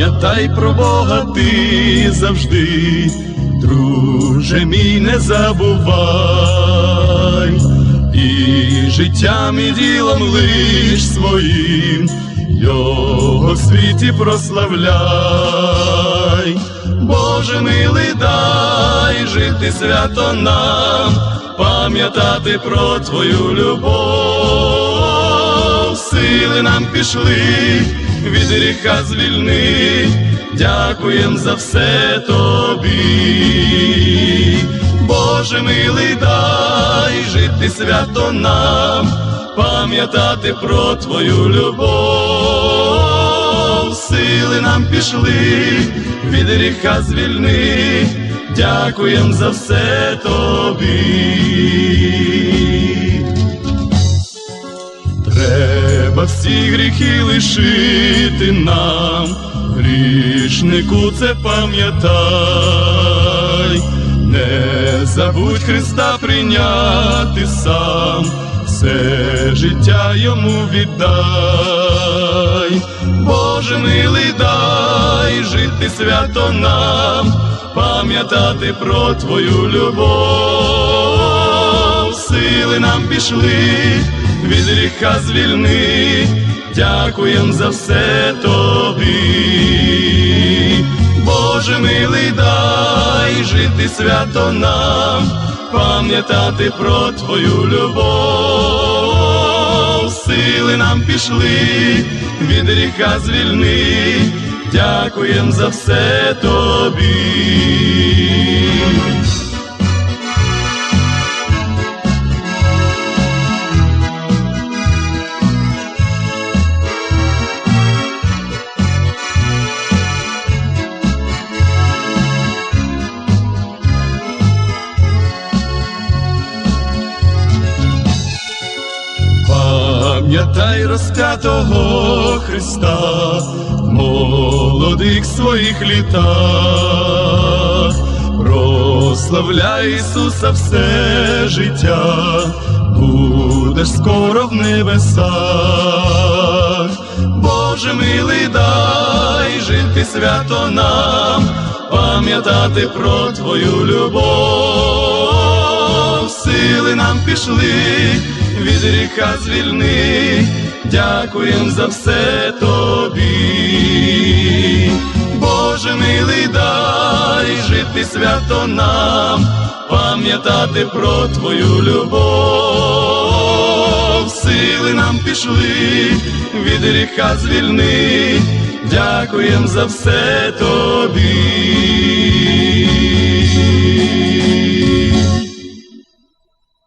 Пам'ятай про Бога ти завжди, друже мій, не забувай, і життям і ділом лиш своїм, його в світі прославляй, Боже милий, дай жити свято нам, пам'ятати про твою любов, сили нам пішли від гріха звільни, дякуєм за все тобі. Боже милий, дай жити свято нам, пам'ятати про твою любов, сили нам пішли, від гріха звільни, дякуєм за все тобі. Треба всі гріхи лишити нам, грішнику це пам'ятай, не забудь Христа прийняти сам, все життя йому віддай, Боже милий, дай жити свято нам, пам'ятати про твою любов, сили нам пішли від гріха звільни, дякуєм за все тобі. Боже милий, дай жити свято нам, пам'ятати про твою любов, сили нам пішли, від гріха звільни, дякуєм за все тобі. Пам'ятай розп'ятого Христа, молодих своїх літах, прославляй Ісуса все життя, будеш скоро в небесах, Боже милий, дай жити свято нам, пам'ятати про Твою любов, сили нам пішли від звільни, дякуєм за все тобі. Боже милий, дай жити свято нам, пам'ятати про твою любов, сили нам пішли, від звільни, дякуєм за все тобі.